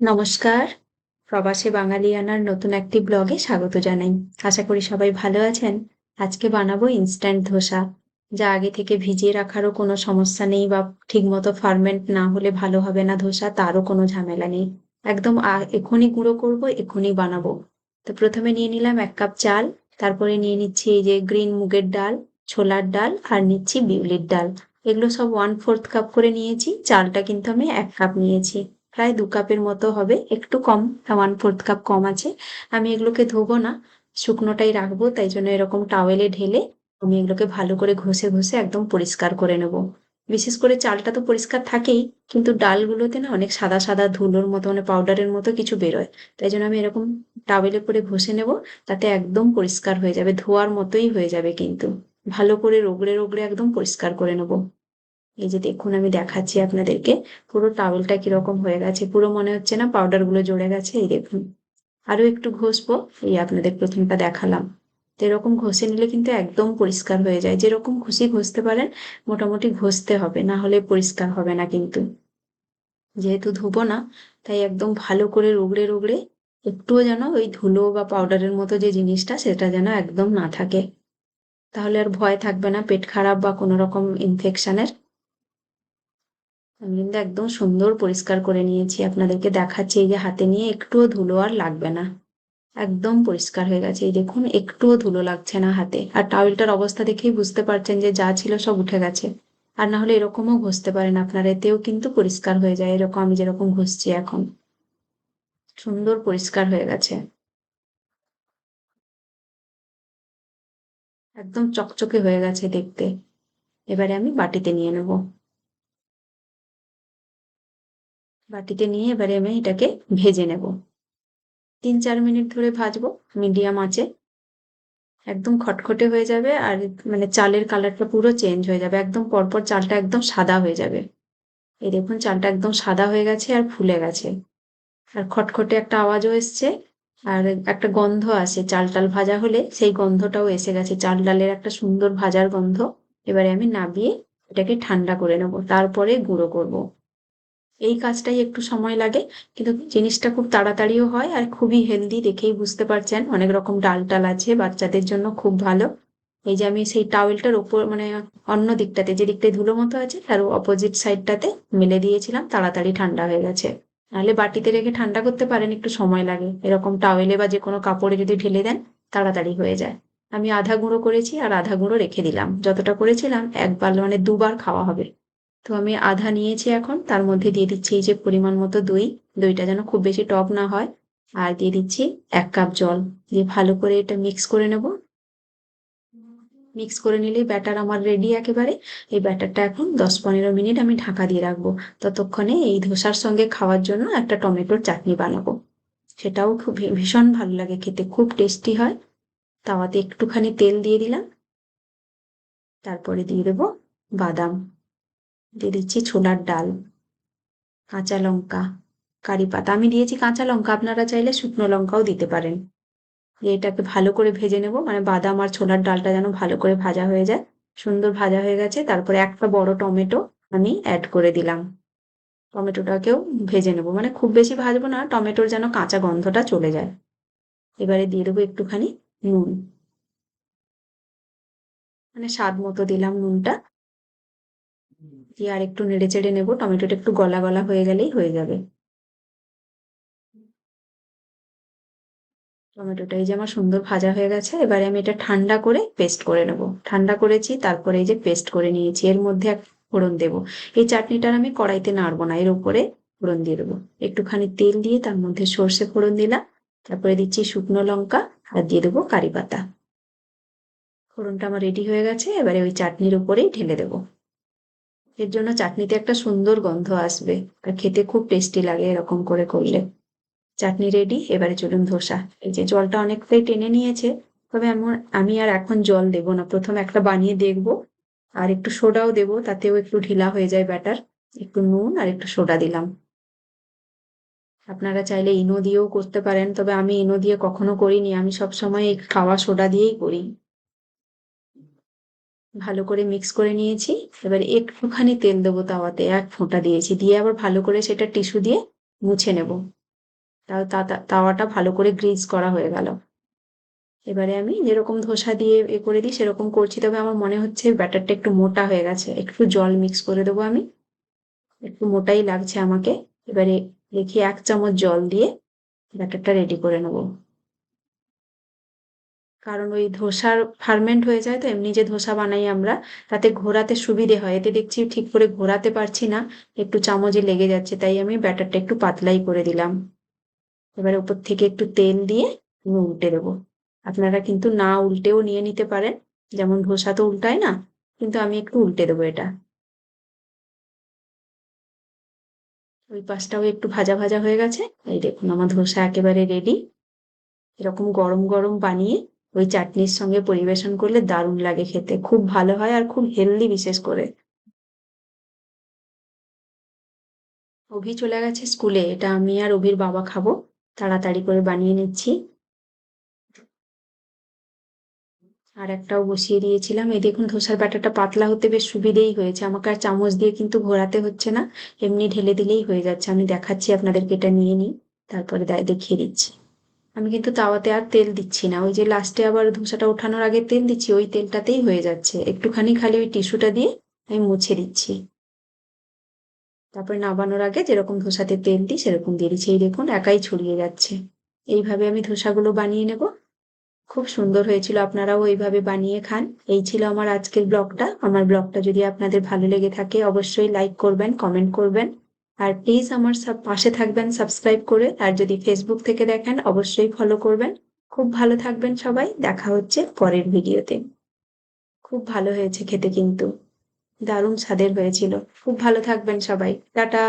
নমস্কার। প্রবাসী বাঙালিয়ানার নতুন একটি ব্লগে স্বাগত জানাই। আশা করি সবাই ভালো আছেন। আজকে বানাবো ইনস্ট্যান্ট ধোসা। যা আগে থেকে ভিজিয়ে রাখারও কোনো সমস্যা নেই বা ঠিকমতো ফার্মেন্ট না হলে ভালো হবে না ধোসা, তারও কোনো ঝামেলা নেই। একদম এক্ষুনি গুঁড়ো করব এক্ষুনি বানাবো। তো প্রথমে নিয়ে নিলাম এক কাপ চাল, তারপরে নিয়ে নিচ্ছি এই যে গ্রিন মুগের ডাল, ছোলার ডাল, আর নিচ্ছি বিউলির ডাল। এগুলো সব ওয়ান ফোর্থ কাপ করে নিয়েছি। চালটা কিন্তু আমি এক কাপ নিয়েছি। প্রায় দু কাপের মতো হবে। একটু কম ওয়ান ফোর্থ কাপ কম আছে। আমি এগুলোকে ধোবো না, শুকনোটাই রাখব, তাই জন্য এরকম টাওয়েলে ঢেলে আমি এগুলোকে ভালো করে ঘষে ঘষে একদম পরিষ্কার করে নেব। বিশেষ করে চালটা তো পরিষ্কার থাকেই, কিন্তু ডালগুলোতে না অনেক সাদা সাদা ধুলোর মতো মানে পাউডারের মতো কিছু বেরোয়। তাই জন্য আমি এরকম টাওয়েলে করে ঘষে নেব, তাতে একদম পরিষ্কার হয়ে যাবে, ধোয়ার মতোই হয়ে যাবে কিন্তু। ভালো করে রোগড়ে রোগড়ে একদম পরিষ্কার করে নেব। এই যে দেখুন, আমি দেখাচ্ছি আপনাদেরকে। পুরো টাওয়েলটা কীরকম হয়ে গেছে, পুরো মনে হচ্ছে না পাউডারগুলো জড়ে গেছে, এই দেখুন। আরও একটু ঘষবো, এই আপনাদের প্রথমটা দেখালাম। তো এরকম ঘষে নিলে কিন্তু একদম পরিষ্কার হয়ে যায়। যেরকম খুশি ঘষতে পারেন, মোটামুটি ঘষতে হবে, না হলে পরিষ্কার হবে না কিন্তু। যেহেতু ধুবো না, তাই একদম ভালো করে রোগড়ে রোগড়ে একটুও যেন ওই ধুলো বা পাউডারের মতো যে জিনিসটা, সেটা যেন একদম না থাকে। তাহলে আর ভয় থাকবে না, পেট খারাপ বা কোনো রকম ইনফেকশনের আমি কিন্তু একদম সুন্দর পরিষ্কার করে নিয়েছি। আপনাদেরকে দেখাচ্ছি, এই যে হাতে নিয়ে একটুও ধুলো আর লাগবে না। একদম পরিষ্কার হয়ে গেছে। এই দেখুন, একটুও ধুলো লাগছে না হাতে। আর টাওয়েলটার অবস্থা দেখেই বুঝতে পারছেন যে যা ছিল সব উঠে গেছে। আর না হলে এরকমও ঘষতে পারেন আপনারা। এতেও কিন্তু পরিষ্কার হয়ে যায়। এরকম আমি যেরকম ঘষছি এখন। সুন্দর পরিষ্কার হয়ে গেছে। একদম চকচকে হয়ে গেছে দেখতে। এবারে আমি বাটিতে নিয়ে নেব। বাটিতে নিয়ে এবারে আমি এটাকে ভেজে নেব। তিন চার মিনিট ধরে ভাজবো, মিডিয়াম আঁচে একদম খটখটে হয়ে যাবে আর মানে চালের কালারটা পুরো চেঞ্জ হয়ে যাবে। একদম পরপর চালটা একদম সাদা হয়ে যাবে। এই দেখুন, চালটা একদম সাদা হয়ে গেছে আর ফুলে গেছে। আর খটখটে একটা আওয়াজও এসছে আর একটা গন্ধ আসে। চাল টাল ভাজা হলে সেই গন্ধটাও এসে গেছে। চাল ডালের একটা সুন্দর ভাজার গন্ধ। এবারে আমি নাবিয়ে এটাকে ঠান্ডা করে নেব। তারপরে গুঁড়ো করব। এই কাজটাই একটু সময় লাগে। কিন্তু জিনিসটা খুব তাড়াতাড়িও হয় আর খুবই হেলদি দেখেই বুঝতে পারছেন। অনেক রকম ডাল টাল আছে, বাচ্চাদের জন্য খুব ভালো। এই যে আমি সেই টাওয়েলটার ওপর মানে অন্য দিকটাতে, যে দিকটায় ধুলো মতো আছে, তার অপোজিট সাইডটাতে মেলে দিয়েছিলাম। তাড়াতাড়ি ঠান্ডা হয়ে গেছে। নাহলে বাটিতে রেখে ঠান্ডা করতে পারেন, একটু সময় লাগে। এরকম টাওয়েলে বা যে কোনো কাপড়ে যদি ঢেলে দেন, তাড়াতাড়ি হয়ে যায়। আমি আধা গুঁড়ো করেছি আর আধা গুঁড়ো রেখে দিলাম। যতটা করেছিলাম, একবার মানে দুবার খাওয়া হবে। তো আমি আধা নিয়েছি এখন। তার মধ্যে দিয়ে দিচ্ছি এই যে পরিমাণ মতো দই। দইটা যেন খুব বেশি টক না হয়। আর দিয়ে দিচ্ছি এক কাপ জল। দিয়ে ভালো করে এটা মিক্স করে নেব। মিক্স করে নিলে ব্যাটার আমার রেডি একেবারে। এই ব্যাটারটা এখন দশ পনেরো মিনিট আমি ঢাকা দিয়ে রাখব। ততক্ষণে এই ধোসার সঙ্গে খাওয়ার জন্য একটা টমেটোর চাটনি বানাবো। সেটাও খুব ভীষণ ভালো লাগে খেতে। খুব টেস্টি হয়। তাওয়াতে একটুখানি তেল দিয়ে দিলাম। তারপরে দিয়ে দেবো বাদাম। দিয়ে দিচ্ছি ছোলার ডাল, কাঁচা লঙ্কা, কারি পাতা। আমি দিয়েছি কাঁচা লঙ্কা, আপনারা চাইলে শুকনো লঙ্কাও দিতে পারেন। এটাকে ভালো করে ভেজে নেব মানে বাদাম আর ছোলার ডালটা যেন ভালো করে ভাজা হয়ে যায়। সুন্দর ভাজা হয়ে গেছে, তারপরে একটা বড় টমেটো আমি অ্যাড করে দিলাম। টমেটোটাকেও ভেজে নেব মানে খুব বেশি ভাজবো না, টমেটোর যেন কাঁচা গন্ধটা চলে যায়। এবারে দিয়ে দেবো একটুখানি নুন। মানে স্বাদ মতো দিলাম নুনটা। দিয়ে আর একটু নেড়ে চেড়ে নেব। টমেটোটা একটু গলা গলা হয়ে গেলেই হয়ে যাবে। টমেটোটা এই যে আমার সুন্দর ভাজা হয়ে গেছে। এবারে আমি এটা ঠান্ডা করে পেস্ট করে নেব। ঠান্ডা করেছি, তারপরে এই যে পেস্ট করে নিয়েছি। এর মধ্যে এক ফোড়ন দেবো। এই চাটনিটার আমি কড়াইতে নাড়বো না, এর উপরে ফোড়ন দিয়ে দেবো। একটুখানি তেল দিয়ে তার মধ্যে সর্ষে ফোড়ন দিলাম। তারপরে দিচ্ছি শুকনো লঙ্কা আর দিয়ে দেবো কারি পাতা। ফোড়নটা আমার রেডি হয়ে গেছে। এবারে ওই চাটনির উপরেই ঢেলে দেবো। এর জন্য চাটনিতে একটা সুন্দর গন্ধ আসবে আর খেতে খুব টেস্টি লাগে এরকম করে করলে। চাটনি রেডি এবারে চলুন ধোসা। এই যে জলটা অনেকটাই টেনে নিয়েছে, তবে এমন আমি আর এখন জল দেব না। প্রথম একটা বানিয়ে দেখব, আর একটু সোডাও দেব, তাতেও একটু ঢিলা হয়ে যায় ব্যাটার একটু নুন আর একটু সোডা দিলাম। আপনারা চাইলে ইনো দিয়েও করতে পারেন, তবে আমি ইনো দিয়ে কখনো করিনি। আমি সবসময় খাওয়া সোডা দিয়েই করি। ভালো করে মিক্স করে নিয়েছি। এবারে একটুখানি তেল দেবো তাওয়াতে, এক ফোঁটা দিয়েছি। দিয়ে আবার ভালো করে সেটা টিস্যু দিয়ে মুছে নেব। তা- তাওয়াটা ভালো করে গ্রিজ করা হয়ে গেল। এবারে আমি যেরকম ধোসা দিয়ে এ করে দিই, সেরকম করছি। তবে আমার মনে হচ্ছে ব্যাটারটা একটু মোটা হয়ে গেছে। একটু জল মিক্স করে দেবো আমি। একটু মোটাই লাগছে আমাকে। এবারে দেখি এক চামচ জল দিয়ে ব্যাটারটা রেডি করে নেব। কারণ ওই ধোসার ফার্মেন্ট হয়ে যায় তো, এমনি যে ধোসা বানাই আমরা, তাতে ঘোরাতে সুবিধে হয়। এতে দেখছি ঠিক করে ঘোরাতে পারছি না, একটু চামচে লেগে যাচ্ছে, তাই আমি ব্যাটারটা একটু পাতলাই করে দিলাম। এবারে উপর থেকে একটু তেল দিয়ে আমি উল্টে দেবো। আপনারা কিন্তু না উল্টেও নিয়ে নিতে পারেন, যেমন ধোসা তো উল্টায় না, কিন্তু আমি একটু উল্টে দেবো এটা। ওই পাশটাও একটু ভাজা ভাজা হয়ে গেছে। এই দেখুন, আমার ধোসা একেবারে রেডি এরকম গরম গরম বানিয়ে ওই চাটনির সঙ্গে পরিবেশন করলে দারুণ লাগে খেতে। খুব ভালো হয় আর খুব হেলদি বিশেষ করে। অভি চলে গেছে স্কুলে, এটা আমি আর অভির বাবা খাব। তাড়াতাড়ি করে বানিয়ে নিচ্ছি। আর একটাও বসিয়ে দিয়েছিলাম। এই দেখুন, ধোসার ব্যাটারটা পাতলা হতে বেশ সুবিধেই হয়েছে। আমাকে আর চামচ দিয়ে কিন্তু ঘোরাতে হচ্ছে না। এমনি ঢেলে দিলেই হয়ে যাচ্ছে। আমি দেখাচ্ছি আপনাদেরকে, এটা নিয়ে নিই। তারপরে দেখিয়ে দিচ্ছি। আমি কিন্তু তাওয়াতে আর তেল দিচ্ছি না। ওই যে লাস্টে আবার ধোসাটা ওঠানোর আগে তেল দিচ্ছি, ওই তেলটাতেই হয়ে যাচ্ছে। একটুখানি খালি ওই টিস্যুটা দিয়ে আমি মুছে দিচ্ছি। তারপরে নাবানোর আগে যেরকম ধোসাতে তেল দিই, সেরকম দিয়ে দিচ্ছি। এই দেখুন, একাই ছড়িয়ে যাচ্ছে। এইভাবে আমি ধোসাগুলো বানিয়ে নেব। খুব সুন্দর হয়েছিল, আপনারাও এইভাবে বানিয়ে খান। এই ছিল আমার আজকের ব্লগটা। আমার ব্লগটা যদি আপনাদের ভালো লেগে থাকে, অবশ্যই লাইক করবেন কমেন্ট করবেন। আর প্লিজ আমার সব পাশে থাকবেন সাবস্ক্রাইব করে, আর যদি ফেসবুক থেকে দেখেন, অবশ্যই ফলো করবেন। খুব ভালো থাকবেন সবাই, দেখা হচ্ছে পরের ভিডিওতে খুব ভালো হয়েছে খেতে কিন্তু। দারুণ স্বাদের হয়েছিল। খুব ভালো থাকবেন সবাই। টাটা!